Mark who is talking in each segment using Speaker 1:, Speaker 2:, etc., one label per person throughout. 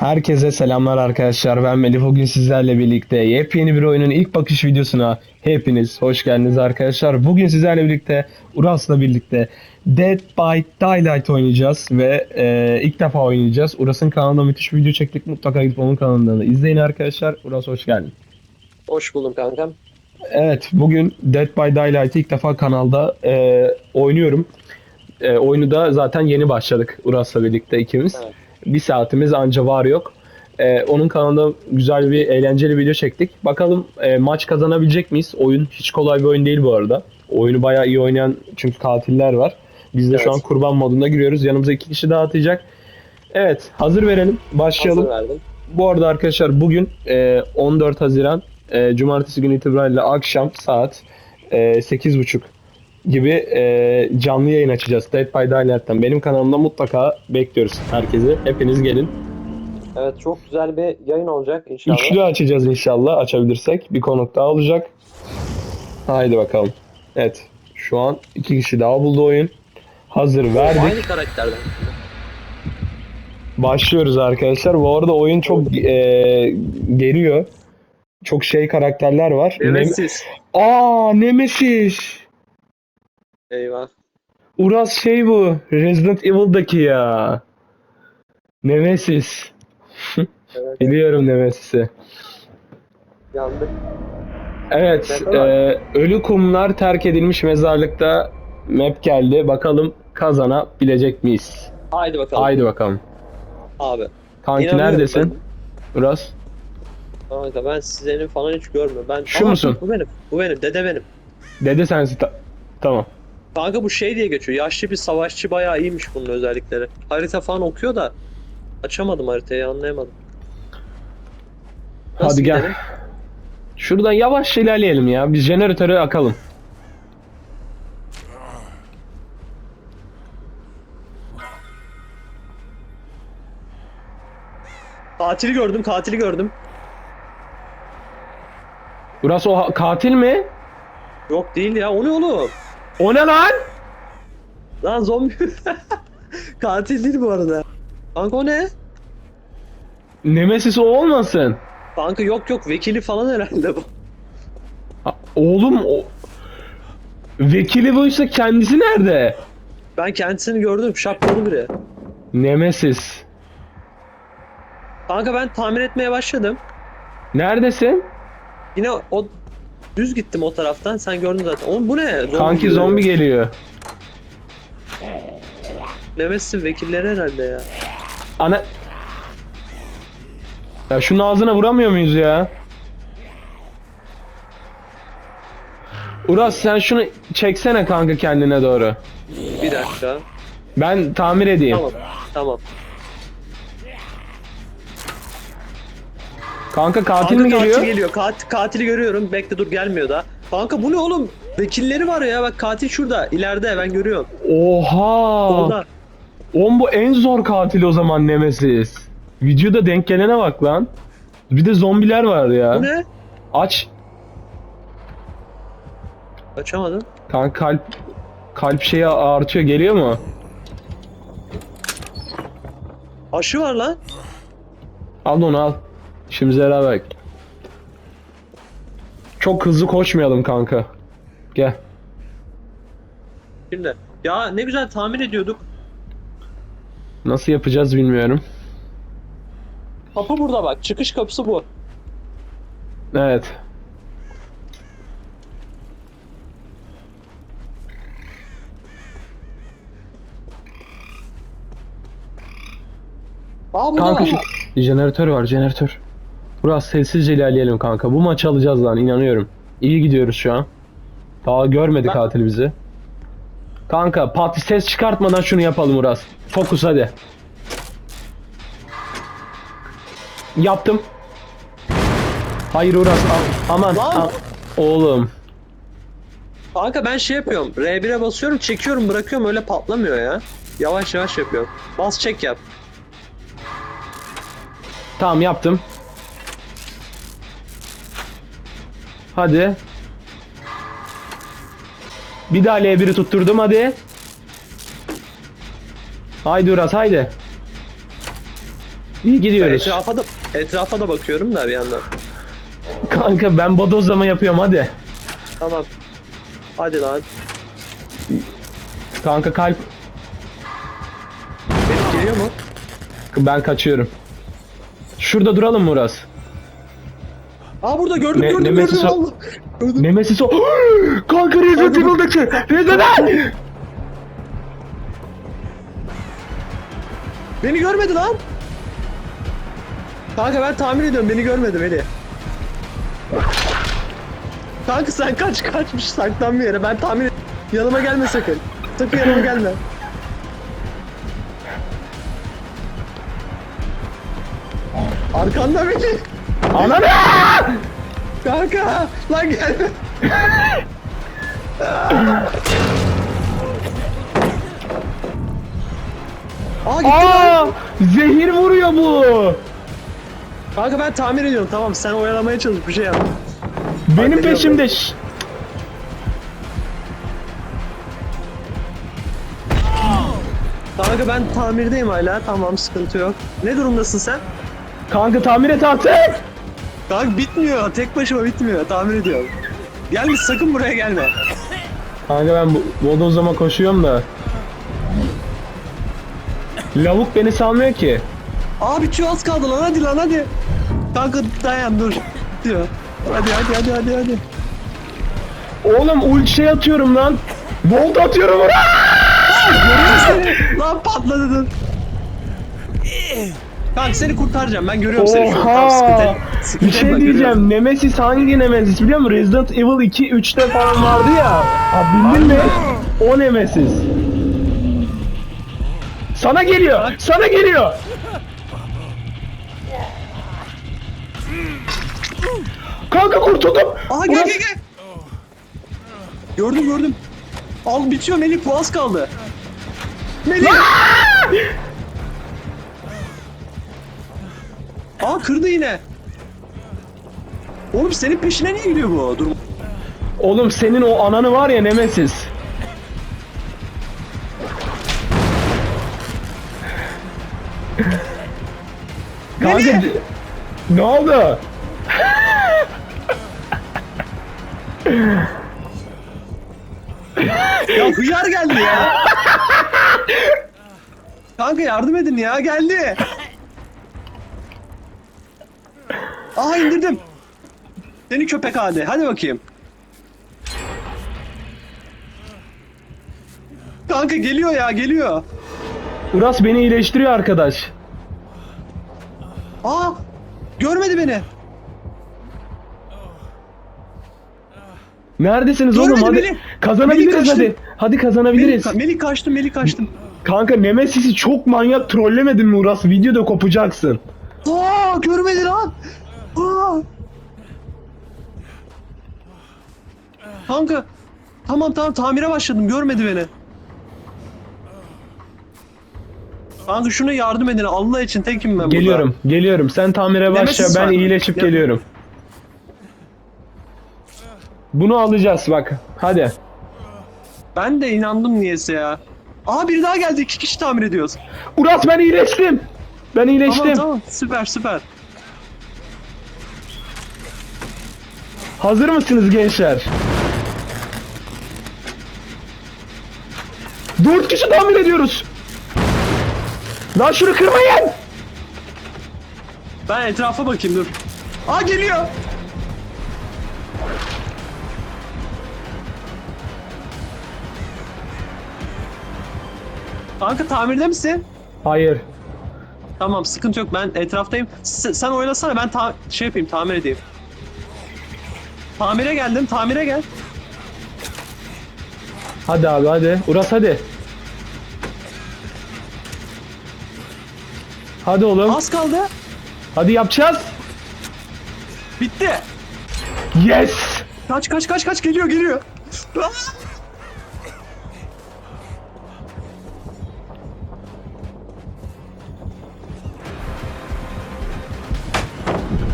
Speaker 1: Herkese selamlar arkadaşlar. Ben Melih. Bugün sizlerle birlikte yepyeni bir oyunun ilk bakış videosuna hepiniz hoş geldiniz arkadaşlar. Bugün sizlerle birlikte Uras'la birlikte Dead by Daylight oynayacağız ve e, ilk defa oynayacağız. Uras'ın kanalında müthiş bir video çektik. Mutlaka gidip onun kanalından da izleyin arkadaşlar. Uras hoş geldin.
Speaker 2: Hoş buldum kankam.
Speaker 1: Evet, bugün Dead by Daylight'ı ilk defa kanalda e, oynuyorum. E, oyunu da zaten yeni başladık Uras'la birlikte ikimiz.
Speaker 2: Evet.
Speaker 1: Bir saatimiz anca var yok. E, onun kanalında güzel bir eğlenceli video çektik. Bakalım e, maç kazanabilecek miyiz? Oyun hiç kolay bir oyun değil bu arada. Oyunu bayağı iyi oynayan çünkü katiller var. Biz de şu
Speaker 2: Evet.
Speaker 1: an kurban modunda giriyoruz. Yanımıza iki kişi daha atacak. Evet, hazır verelim. Başlayalım.
Speaker 2: Hazır verdim.
Speaker 1: Bu arada arkadaşlar bugün e, 14 Haziran e, Cumartesi günü itibariyle akşam saat e, 8.30 gibi e, canlı yayın açacağız Dead by Daylight'tan. Benim kanalımda mutlaka bekliyoruz herkesi. Hepiniz gelin.
Speaker 2: Evet çok güzel bir yayın olacak inşallah.
Speaker 1: Üçlü açacağız inşallah açabilirsek. Bir konuk daha olacak. Haydi bakalım. Evet. Şu an iki kişi daha buldu oyun. Hazır verdik.
Speaker 2: Aynı karakterden.
Speaker 1: Başlıyoruz arkadaşlar. Bu arada oyun çok e, geriyor. Çok şey karakterler var.
Speaker 2: Evet
Speaker 1: Nem-. Aa Nemesis.
Speaker 2: Eyvah.
Speaker 1: Uras şey bu. Resident Evil'daki ya. Nemesis.
Speaker 2: Evet
Speaker 1: Biliyorum Nemesis'i.
Speaker 2: yandık.
Speaker 1: Evet. E, ölü kumlar terk edilmiş mezarlıkta map geldi. Bakalım kazanabilecek miyiz?
Speaker 2: Haydi bakalım.
Speaker 1: Haydi bakalım.
Speaker 2: Abi.
Speaker 1: Kanki
Speaker 2: İnanıyorum
Speaker 1: neredesin? Uras.
Speaker 2: Kanka ben sizlerin falan hiç görmüyorum. Ben...
Speaker 1: Şu musun?
Speaker 2: Bu benim. Bu benim. Dede benim.
Speaker 1: Dede sensin. Ta- tamam.
Speaker 2: Kanka bu şey diye geçiyor. Yaşlı bir savaşçı bayağı iyiymiş bunun özellikleri. Harita falan okuyor da açamadım haritayı anlayamadım. Nasıl
Speaker 1: Hadi gel.
Speaker 2: gidelim?
Speaker 1: Şuradan yavaş ilerleyelim ya. Biz jeneratöre akalım.
Speaker 2: Katili gördüm, katili gördüm.
Speaker 1: Burası o katil mi?
Speaker 2: Yok değil ya. O ne oğlum?
Speaker 1: O ne lan?
Speaker 2: Lan zombi. Katil değil bu arada. Kanka o ne?
Speaker 1: Nemesis o olmasın.
Speaker 2: Kanka yok yok vekili falan herhalde bu.
Speaker 1: Ha, Oğlum o... Vekili buysa kendisi nerede?
Speaker 2: Ben kendisini gördüm şapkalı biri.
Speaker 1: Nemesis.
Speaker 2: Kanka ben tamir etmeye başladım.
Speaker 1: Neredesin?
Speaker 2: Yine o düz gittim o taraftan sen gördün zaten. Oğlum bu ne? Zombi
Speaker 1: Kanki
Speaker 2: gibi.
Speaker 1: zombi geliyor.
Speaker 2: Nemesis'in vekilleri herhalde ya.
Speaker 1: Ana... Ya şunun ağzına vuramıyor muyuz ya? Uras sen şunu çeksene kanka kendine doğru.
Speaker 2: Bir dakika.
Speaker 1: Ben tamir edeyim.
Speaker 2: Tamam. Tamam.
Speaker 1: Kanka katil
Speaker 2: Kanka
Speaker 1: mi geliyor?
Speaker 2: katil geliyor. Kat, katili görüyorum. Bekle dur gelmiyor da. Kanka bu ne oğlum? Vekilleri var ya bak katil şurada ileride ben görüyorum.
Speaker 1: Oha!
Speaker 2: Orada.
Speaker 1: Oğlum bu en zor katil o zaman Nemesis. Videoda denk gelene bak lan. Bir de zombiler var ya.
Speaker 2: Bu ne?
Speaker 1: Aç.
Speaker 2: Açamadım.
Speaker 1: Kanka kalp kalp şeyi artıyor geliyor mu?
Speaker 2: Aşı var lan.
Speaker 1: Al onu al. İşimize yarar bak. Çok hızlı koşmayalım kanka. Gel.
Speaker 2: Şimdi. Ya ne güzel tamir ediyorduk.
Speaker 1: Nasıl yapacağız bilmiyorum.
Speaker 2: Kapı burada bak. Çıkış kapısı bu.
Speaker 1: Evet.
Speaker 2: Aa burada
Speaker 1: Kanka
Speaker 2: var.
Speaker 1: jeneratör var jeneratör. Biraz sessizce ilerleyelim kanka. Bu maçı alacağız lan inanıyorum. İyi gidiyoruz şu an. Daha görmedi
Speaker 2: Ben-
Speaker 1: katil bizi. Kanka pat ses çıkartmadan şunu yapalım Uras. Fokus hadi. Yaptım. Hayır Uras a- aman.
Speaker 2: Lan!
Speaker 1: a- oğlum.
Speaker 2: Kanka ben şey yapıyorum. R1'e basıyorum, çekiyorum, bırakıyorum öyle patlamıyor ya. Yavaş yavaş yapıyorum. Bas çek yap.
Speaker 1: Tamam yaptım. Hadi. Bir daha L1'i tutturdum hadi. Haydi Uras haydi. İyi gidiyoruz.
Speaker 2: Etrafa da, etrafa da bakıyorum da bir yandan.
Speaker 1: Kanka ben bodozlama yapıyorum hadi.
Speaker 2: Tamam. Hadi lan.
Speaker 1: Kanka kalp
Speaker 2: Benim geliyor mu?
Speaker 1: ben kaçıyorum. Şurada duralım mı Uras?
Speaker 2: Aa burada gördüm
Speaker 1: Ne-
Speaker 2: gördüm
Speaker 1: Nemesis
Speaker 2: gördüm. Allah. Gördüm.
Speaker 1: Nemesis o. Kanka Resident Evil'daki. Resident Evil.
Speaker 2: Beni görmedi lan. Kanka ben tahmin ediyorum beni görmedi beni. Kanka sen kaç kaçmış saklan bir yere ben tahmin ediyorum. Yanıma gelme sakın. Sakın yanıma gelme. Arkanda beni.
Speaker 1: Ananı!
Speaker 2: Kanka lan gelme. Aa gitti lan.
Speaker 1: Aa! Zehir vuruyor bu.
Speaker 2: Kanka ben tahmin ediyorum tamam sen oyalamaya çalış bir şey yap.
Speaker 1: Benim
Speaker 2: Hadi
Speaker 1: peşimde. Şşt.
Speaker 2: Kanka ben tamirdeyim hala tamam sıkıntı yok. Ne durumdasın sen?
Speaker 1: Kanka tamir et artık.
Speaker 2: Kanka bitmiyor tek başıma bitmiyor tamir ediyorum. Gelme sakın buraya gelme.
Speaker 1: Kanka ben bu- bodozlama koşuyorum da. Lavuk beni salmıyor ki.
Speaker 2: Aa bitiyor az kaldı lan hadi lan hadi. Kanka dayan dur. Diyor. Hadi hadi hadi hadi hadi.
Speaker 1: Oğlum ult şey atıyorum lan. Volt atıyorum.
Speaker 2: Görüyorum seni. Lan. Kanka seni kurtaracağım ben görüyorum seni şu an. Tamam, sıkıntı,
Speaker 1: Oha.
Speaker 2: sıkıntı
Speaker 1: Bir şey
Speaker 2: etme,
Speaker 1: diyeceğim.
Speaker 2: görüyorum.
Speaker 1: Nemesis hangi Nemesis biliyor musun? Resident Evil 2 3'te falan vardı ya. Ha bildin mi? O Nemesis. Sana geliyor. Sana geliyor. Kanka kurtuldum.
Speaker 2: Aha gel gel gel. Gördüm gördüm. Al bitiyor Melih bu az kaldı. Melih. Aa kırdı yine. Oğlum senin peşine niye gidiyor bu? Dur.
Speaker 1: Oğlum senin o ananı var ya Nemesis. Kanka ne oldu?
Speaker 2: Ya hıyar geldi ya. Kanka yardım edin ya geldi. Aha indirdim. Seni köpek hadi. Hadi bakayım. Kanka geliyor ya geliyor.
Speaker 1: Uras beni iyileştiriyor arkadaş.
Speaker 2: Aa görmedi beni.
Speaker 1: Neredesiniz
Speaker 2: Görmedi
Speaker 1: oğlum hadi.
Speaker 2: beni.
Speaker 1: Kazanabiliriz hadi. Hadi
Speaker 2: Melih,
Speaker 1: kazanabiliriz.
Speaker 2: Melih kaçtım Melih kaçtım.
Speaker 1: Kanka Nemesis'i çok manyak trollemedin mi Uras? Videoda kopacaksın.
Speaker 2: Aa görmedi lan. Kanka tamam tamam tamire başladım görmedi beni. Kanka şuna yardım edin Allah için tekim ben burada.
Speaker 1: Geliyorum, geliyorum. Sen tamire başla,
Speaker 2: Nemesis
Speaker 1: ben
Speaker 2: var.
Speaker 1: iyileşip
Speaker 2: Gel.
Speaker 1: geliyorum. Bunu alacağız bak. Hadi.
Speaker 2: Ben de inandım niyeyse ya. Aa biri daha geldi iki kişi tamir ediyoruz.
Speaker 1: Uras ben iyileştim. Ben iyileştim.
Speaker 2: Tamam tamam süper süper.
Speaker 1: Hazır mısınız gençler? Dört kişi tamir ediyoruz. Lan şunu kırmayın.
Speaker 2: Ben etrafa bakayım dur. Aa geliyor. Kanka tamirde misin?
Speaker 1: Hayır.
Speaker 2: Tamam sıkıntı yok ben etraftayım. S- sen oynasana ben ta- şey yapayım tamir edeyim. Tamire geldim tamire gel.
Speaker 1: Hadi abi hadi. Uras hadi. Hadi oğlum.
Speaker 2: Az kaldı.
Speaker 1: Hadi yapacağız.
Speaker 2: Bitti.
Speaker 1: Yes.
Speaker 2: Kaç kaç kaç kaç geliyor geliyor.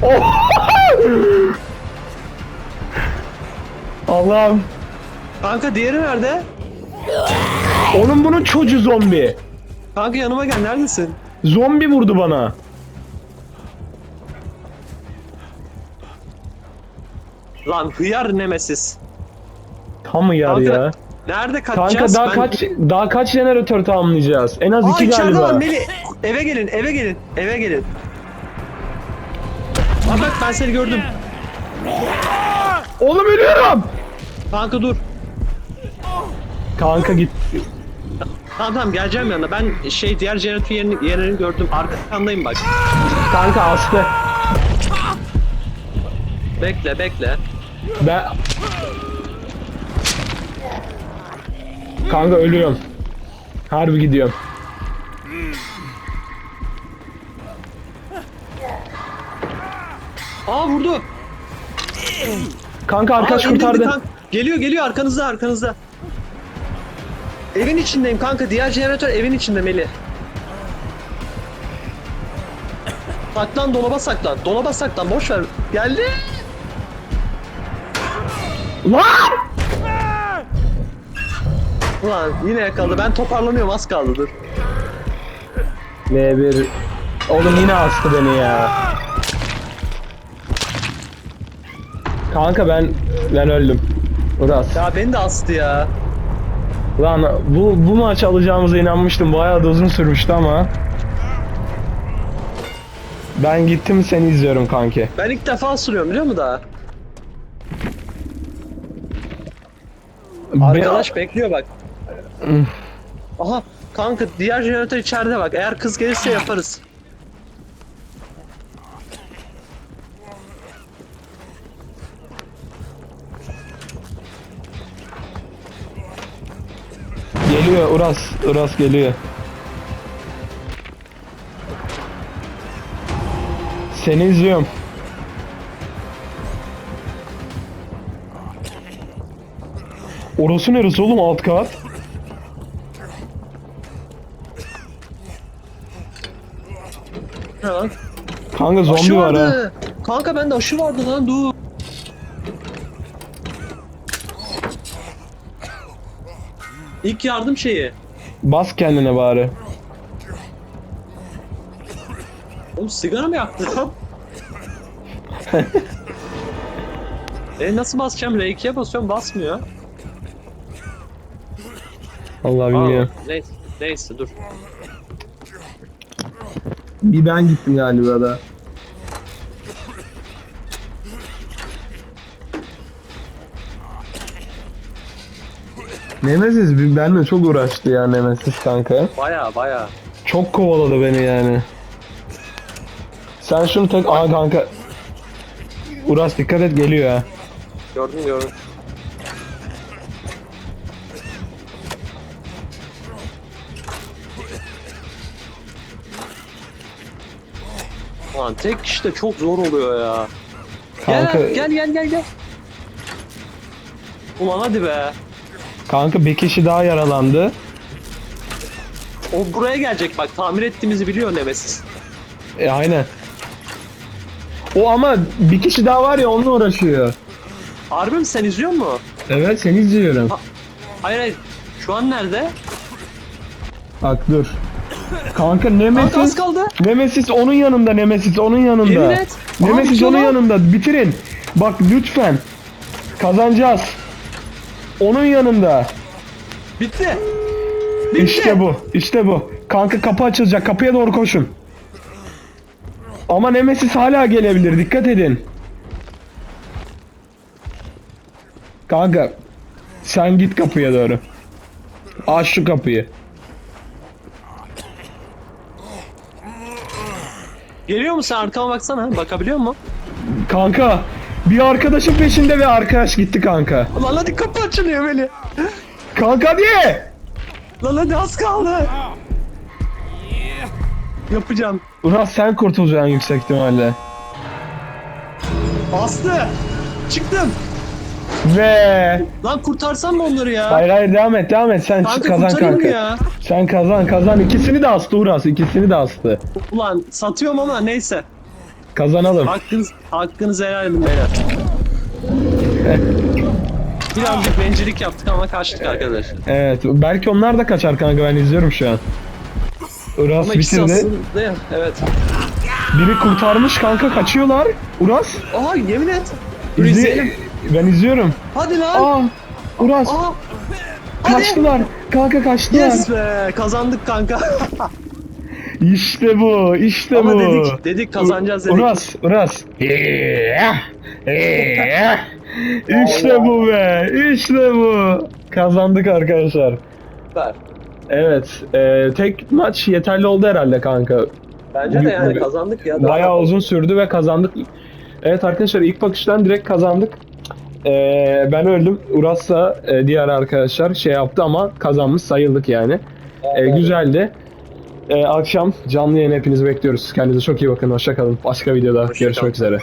Speaker 2: Aa!
Speaker 1: Allah'ım.
Speaker 2: Kanka diğeri nerede?
Speaker 1: Onun bunun çocuğu zombi.
Speaker 2: Kanka yanıma gel neredesin?
Speaker 1: Zombi vurdu bana.
Speaker 2: Lan hıyar nemesis.
Speaker 1: Tam mı yar
Speaker 2: Kanka,
Speaker 1: ya?
Speaker 2: Nerede
Speaker 1: Kanka
Speaker 2: kaçacağız?
Speaker 1: daha
Speaker 2: Ben-
Speaker 1: kaç daha kaç jeneratör tamamlayacağız? En az
Speaker 2: Aa
Speaker 1: iki
Speaker 2: içeride
Speaker 1: galiba.
Speaker 2: var Meli. Eve gelin eve gelin eve gelin. Aa bak ben seni gördüm.
Speaker 1: Oğlum ölüyorum.
Speaker 2: Kanka dur.
Speaker 1: Kanka git.
Speaker 2: Tamam tamam geleceğim yanına. Ben şey diğer jeneratör yerini, yerini gördüm. Arkasındayım bak.
Speaker 1: Kanka astı.
Speaker 2: Bekle bekle.
Speaker 1: Ben... Kanka ölüyorum. Harbi gidiyorum.
Speaker 2: Aa vurdu.
Speaker 1: Kanka arkadaş
Speaker 2: Aa,
Speaker 1: kurtardı.
Speaker 2: Geliyor geliyor arkanızda arkanızda. Evin içindeyim kanka. Diğer jeneratör evin içinde Meli. Saklan dolaba saklan. Dolaba saklan boş ver. Geldi.
Speaker 1: Lan!
Speaker 2: Ulan yine yakaladı. Ben toparlanıyorum az kaldı dur.
Speaker 1: N1 Oğlum yine astı beni ya. Kanka ben ben öldüm. Uras.
Speaker 2: Ya beni de astı ya.
Speaker 1: Lan bu bu maç alacağımıza inanmıştım. Bayağı da uzun sürmüştü ama. Ben gittim seni izliyorum kanki.
Speaker 2: Ben ilk defa sürüyorum biliyor musun daha? Arkadaş bekliyor bak. Aha kanka diğer jeneratör içeride bak. Eğer kız gelirse yaparız.
Speaker 1: Geliyor Uras. Uras geliyor. Seni izliyorum. Orası neresi oğlum alt kat?
Speaker 2: Ne lan?
Speaker 1: Kanka zombi
Speaker 2: Aşı
Speaker 1: var ha.
Speaker 2: Kanka bende aşı vardı lan dur. İlk yardım şeyi.
Speaker 1: Bas kendine bari.
Speaker 2: Oğlum sigara mı yaktın? e nasıl basacağım? R2'ye basıyorum basmıyor.
Speaker 1: Allah
Speaker 2: Aa,
Speaker 1: bilmiyorum.
Speaker 2: neyse, neyse dur.
Speaker 1: Bir ben gittim galiba da. Nemesis benimle çok uğraştı ya Nemesis kanka.
Speaker 2: Baya baya.
Speaker 1: Çok kovaladı beni yani. Sen şunu tek... Aa kanka. Uras dikkat et geliyor ha.
Speaker 2: Gördüm gördüm. Lan tek kişi de çok zor oluyor ya.
Speaker 1: Kanka,
Speaker 2: Gel gel gel gel gel. Ulan hadi be.
Speaker 1: Kanka bir kişi daha yaralandı.
Speaker 2: O buraya gelecek bak tamir ettiğimizi biliyor Nemesis.
Speaker 1: E aynen. O ama bir kişi daha var ya onunla uğraşıyor.
Speaker 2: Harbi mi sen izliyor mu?
Speaker 1: Evet seni izliyorum.
Speaker 2: Hayır hayır. Şu an nerede?
Speaker 1: Bak dur. Kanka
Speaker 2: Kanka az
Speaker 1: Nemesis.
Speaker 2: kaldı.
Speaker 1: Nemesis onun yanında Nemesis onun yanında.
Speaker 2: Yemin et.
Speaker 1: Nemesis
Speaker 2: bitiyor
Speaker 1: onun
Speaker 2: lan.
Speaker 1: yanında. Bitirin. Bak lütfen. Kazanacağız. Onun yanında.
Speaker 2: Bitti. Bitti.
Speaker 1: İşte bu. İşte bu. Kanka kapı açılacak. Kapıya doğru koşun. Ama Nemesis hala gelebilir. Dikkat edin. Kanka sen git kapıya doğru. Aç şu kapıyı.
Speaker 2: Geliyor mu sen arkama baksana. Bakabiliyor musun?
Speaker 1: Kanka bir arkadaşın peşinde ve arkadaş gitti kanka.
Speaker 2: Lan hadi kapı açılıyor Veli.
Speaker 1: Kanka hadi.
Speaker 2: Lan hadi az kaldı. Yapacağım.
Speaker 1: Uras sen kurtulacaksın yüksek ihtimalle.
Speaker 2: Aslı. Çıktım.
Speaker 1: Ve
Speaker 2: Lan kurtarsam mı onları ya?
Speaker 1: hayır hayır devam et devam et sen
Speaker 2: Kanka
Speaker 1: kazan
Speaker 2: kurtarayım mı
Speaker 1: kanka.
Speaker 2: ya?
Speaker 1: Sen kazan kazan ikisini de astı Uras ikisini de astı.
Speaker 2: Ulan satıyorum ama neyse.
Speaker 1: Kazanalım.
Speaker 2: Hakkınız, hakkınızı helal edin beyler. Birazcık bencillik yaptık ama kaçtık arkadaşlar.
Speaker 1: Evet belki onlar da kaçar kanka ben izliyorum şu an. Uras
Speaker 2: Ama ikisi
Speaker 1: bitirdi.
Speaker 2: aslında evet.
Speaker 1: Biri kurtarmış kanka kaçıyorlar. Uras
Speaker 2: Aha yemin et. İzleyelim.
Speaker 1: Ben izliyorum.
Speaker 2: Hadi lan.
Speaker 1: Aa Uras
Speaker 2: Aa. Hadi.
Speaker 1: kaçtılar. Kanka kaçtılar.
Speaker 2: Yes be kazandık kanka.
Speaker 1: İşte bu, işte
Speaker 2: Ama
Speaker 1: bu.
Speaker 2: dedik dedik kazanacağız dedik.
Speaker 1: Uras, Uras. İşte bu be, işte bu. Kazandık arkadaşlar.
Speaker 2: Süper.
Speaker 1: Evet, e, tek maç yeterli oldu herhalde kanka.
Speaker 2: Bence de yani kazandık ya.
Speaker 1: Bayağı uzun sürdü ve kazandık. Evet arkadaşlar ilk bakıştan direkt kazandık. E, ben öldüm. Uras da e, diğer arkadaşlar şey yaptı ama kazanmış sayıldık yani. E, güzeldi. E, akşam canlı yayın hepinizi bekliyoruz. Kendinize çok iyi bakın. Hoşça kalın. Başka videoda
Speaker 2: Hoşça
Speaker 1: görüşmek
Speaker 2: kalın.
Speaker 1: üzere.